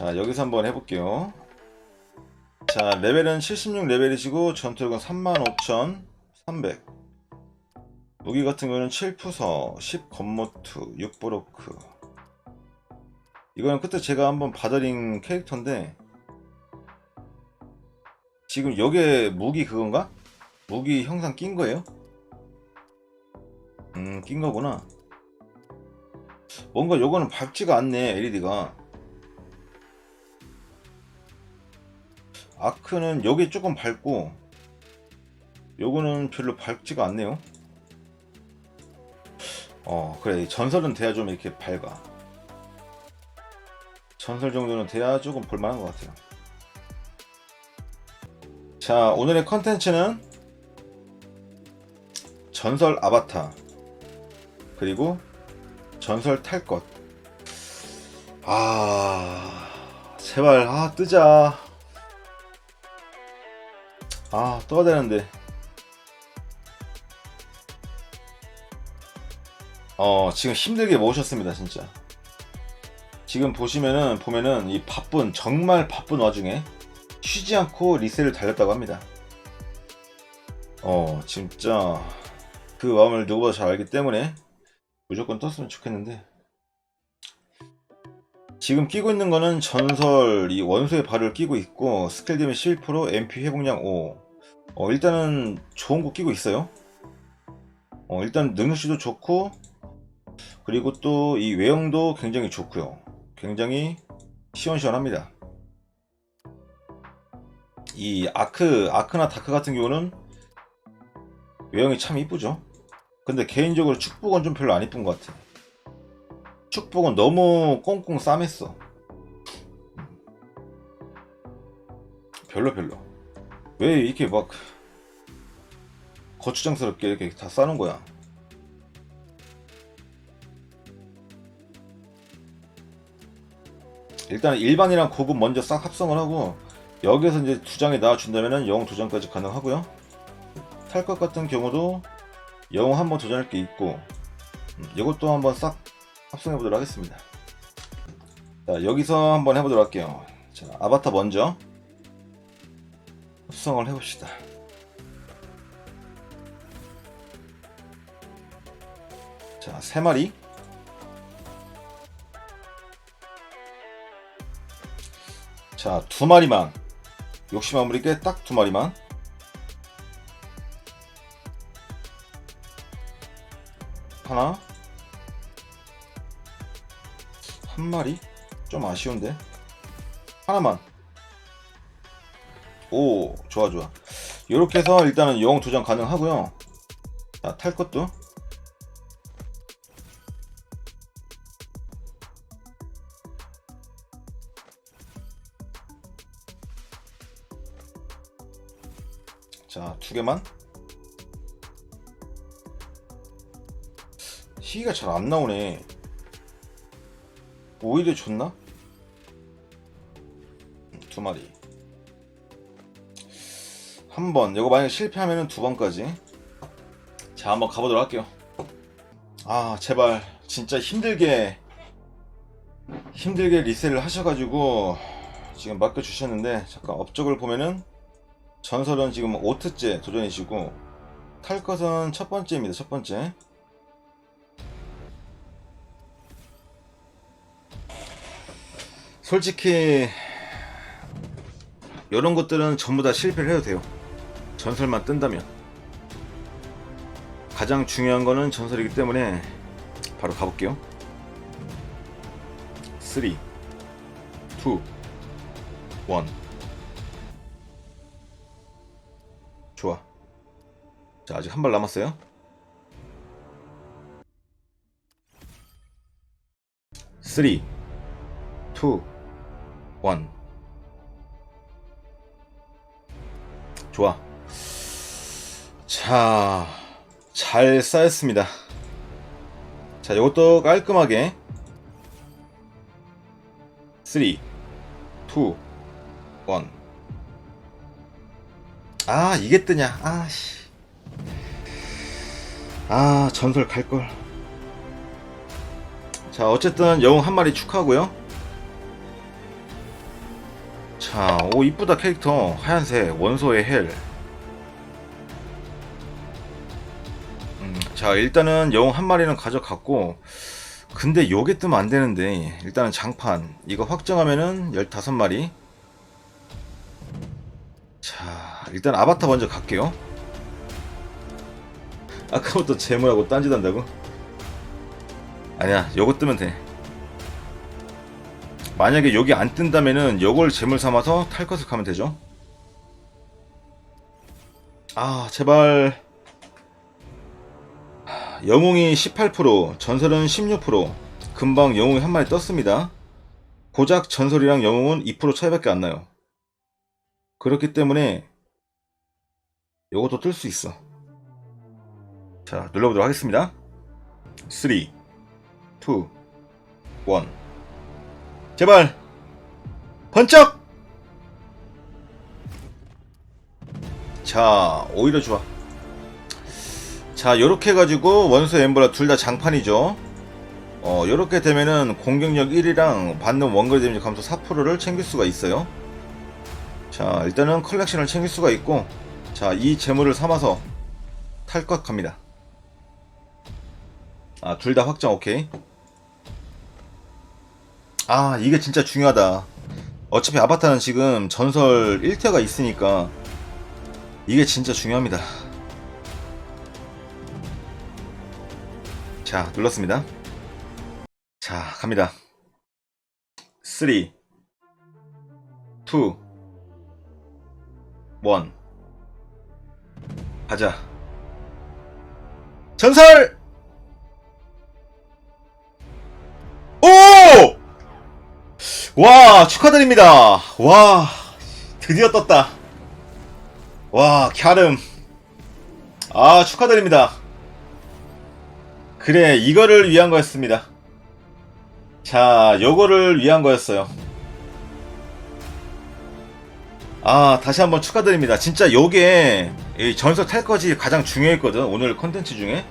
자 여기서 한번 해볼게요 자 레벨은 76 레벨이시고 전투력은 35,300 무기 같은 경우는 7푸서 10 건모투 6브로크 이거는 그때 제가 한번 받아린 캐릭터인데 지금 여기에 무기 그건가? 무기 형상 낀 거예요? 음, 낀 거구나. 뭔가 요거는 밝지가 않네, LED가. 아크는 여기 조금 밝고, 요거는 별로 밝지가 않네요. 어, 그래. 전설은 돼야 좀 이렇게 밝아. 전설 정도는 돼야 조금 볼만한 것 같아요. 자, 오늘의 컨텐츠는 전설 아바타 그리고 전설 탈 것. 아, 제발 아 뜨자. 아, 떠야 되는데. 어, 지금 힘들게 모으셨습니다, 진짜. 지금 보시면은 보면은 이 바쁜 정말 바쁜 와중에 쉬지 않고 리셀을 달렸다고 합니다. 어, 진짜 그 마음을 누구보다 잘 알기 때문에 무조건 떴으면 좋겠는데 지금 끼고 있는 거는 전설 이 원소의 발을 끼고 있고 스킬 데미 11% MP 회복량 5 어, 일단은 좋은 거 끼고 있어요. 어, 일단 능력치도 좋고 그리고 또 이 외형도 굉장히 좋고요. 굉장히 시원시원합니다. 이 아크 아크나 다크 같은 경우는 외형이 참 이쁘죠? 근데 개인적으로 축복은 좀 별로 안 이쁜 것 같아. 축복은 너무 꽁꽁 싸맸어. 별로 별로. 왜 이렇게 막 거추장스럽게 이렇게 다 싸는 거야? 일단 일반이랑 고급 먼저 싹 합성을 하고 여기에서 이제 두 장이 나와준다면은 영웅 두 장까지 가능하고요. 탈 것 같은 경우도 영웅 한번 도전할 게 있고 음, 이것도 한번 싹 합성해 보도록 하겠습니다. 자 여기서 한번 해보도록 할게요. 자 아바타 먼저 합성을 해봅시다. 자 3마리. 자 2마리만. 욕심 안 부리게 딱 2마리만. 하나 한 마리? 좀 아쉬운데? 하나만. 오 좋아 좋아. 이렇게 해서 일단은 영웅 도전 가능하고요. 자 탈 것도. 자 두 개만. 희가 잘 안 나오네. 오히려 좋나? 두 마리. 한 번. 이거 만약에 실패하면 두 번까지. 자, 한번 가보도록 할게요. 아, 제발. 진짜 힘들게, 힘들게 리셀을 하셔가지고, 지금 맡겨주셨는데, 잠깐 업적을 보면은, 전설은 지금 5트째 도전이시고, 탈 것은 첫 번째입니다, 첫 번째. 솔직히 이런 것들은 전부 다 실패를 해도 돼요. 전설만 뜬다면 가장 중요한 거는 전설이기 때문에 바로 가볼게요. 3, 2, 1 좋아. 자 아직 한 발 남았어요. 쓰리, 투, 원. 좋아. 자, 잘 쌓였습니다. 자, 이것도 깔끔하게 3, 2, 1. 아, 이게 뜨냐. 아, 씨. 아, 전설 갈걸. 자, 어쨌든 영웅 한 마리 축하하고요. 자, 오 이쁘다 캐릭터. 하얀색 원소의 헬. 음, 자 일단은 영웅 한 마리는 가져갔고 근데 요게 뜨면 안 되는데 일단은 장판. 이거 확정하면은 15마리. 자 일단 아바타 먼저 갈게요. 아까부터 재물하고 딴짓 한다고? 아니야 요거 뜨면 돼 만약에 여기 안 뜬다면은 요걸 재물 삼아서 탈 것을 가면 되죠 아 제발 영웅이 18%, 전설은 16%. 금방 영웅이 한 마리 떴습니다. 고작 전설이랑 영웅은 2% 차이밖에 안 나요. 그렇기 때문에 이것도 뜰 수 있어. 자, 눌러보도록 하겠습니다. 3, 2, 1. 제발! 번쩍! 자, 오히려 좋아. 자 요렇게 해가지고 원수 엠브라 둘 다 장판이죠 어 요렇게 되면은 공격력 1이랑 받는 원거리 데미지 감소 4%를 챙길 수가 있어요 자 일단은 컬렉션을 챙길 수가 있고 자 이 재물을 삼아서 탈것 갑니다 아 둘 다 확정 오케이 아 이게 진짜 중요하다 어차피 아바타는 지금 전설 1티어가 있으니까 이게 진짜 중요합니다 자, 눌렀습니다. 자, 갑니다. 3, 2, 1. 가자. 전설! 와, 축하드립니다. 와, 드디어 떴다. 와, 갸름. 아, 축하드립니다. 그래 이거를 위한 거였습니다 자 요거를 위한 거였어요 아 다시 한번 축하드립니다 진짜 요게 이 전설 탈 것이 가장 중요했거든 오늘 컨텐츠 중에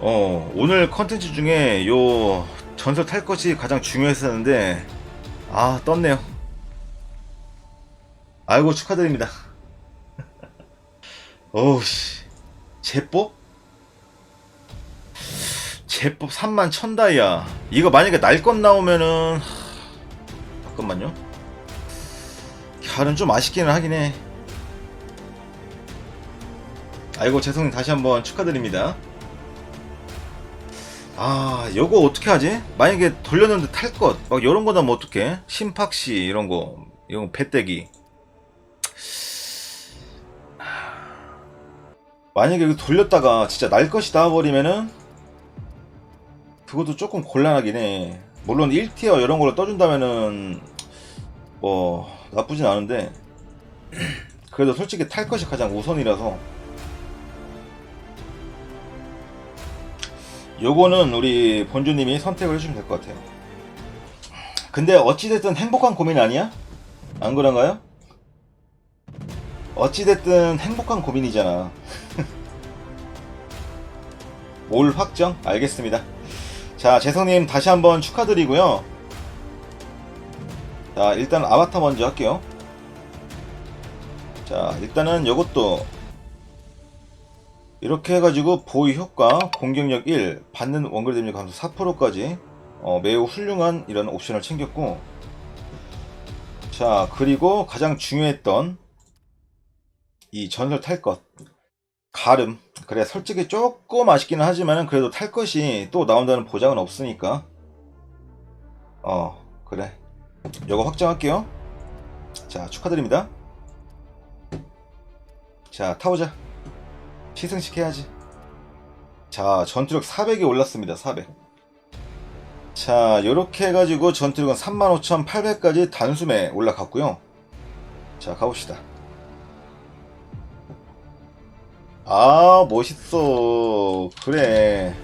어 오늘 컨텐츠 중에 요 전설 탈 것이 가장 중요했었는데 아 떴네요. 아이고 축하드립니다. 어우씨. 제뽀? 제법 3만 1000다이아 이거 만약에 날것 나오면은 하... 잠깐만요. 갸는 좀 아쉽기는 하긴 해. 아이고 죄송해요. 다시 한번 축하드립니다 아 요거 어떻게 하지? 만약에 돌렸는데 탈 것막 요런 거 나면 어떡해? 심팍시 이런 거 이런 거 배떼기 만약에 돌렸다가 진짜 날 것이 나와버리면은 그것도 조금 곤란하긴 해. 물론 1티어 이런 걸로 떠준다면은 뭐 나쁘진 않은데 그래도 솔직히 탈 것이 가장 우선이라서 요거는 우리 본주님이 선택을 해주면 될 것 같아요. 근데 어찌됐든 행복한 고민 아니야? 안 그런가요? 어찌됐든 행복한 고민이잖아. 올 확정? 알겠습니다. 자, 재성님 다시 한번 축하드리고요. 자, 일단 아바타 먼저 할게요. 자, 일단은 이것도 이렇게 해가지고 보위 효과, 공격력 1, 받는 원거리 데미지 감소 4%까지 어, 매우 훌륭한 이런 옵션을 챙겼고 자, 그리고 가장 중요했던 이 전설 탈 것. 가름. 그래 솔직히 조금 아쉽기는 하지만은 그래도 탈 것이 또 나온다는 보장은 없으니까. 어 그래. 요거 확정할게요. 자 축하드립니다. 자 타보자 해야지 자 전투력 400이 올랐습니다 400 자, 요렇게 해가지고 전투력은 35,800까지 단숨에 올라갔고요. 자, 가봅시다. 아 멋있어 그래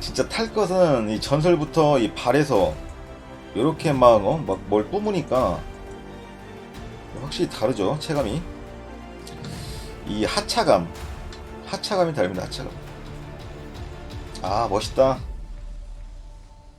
진짜 탈 것은 이 전설부터 이 발에서 이렇게 막 어? 막 뭘 뿜으니까 확실히 다르죠 체감이 이 하차감 하차감이 다릅니다 하차감 아 멋있다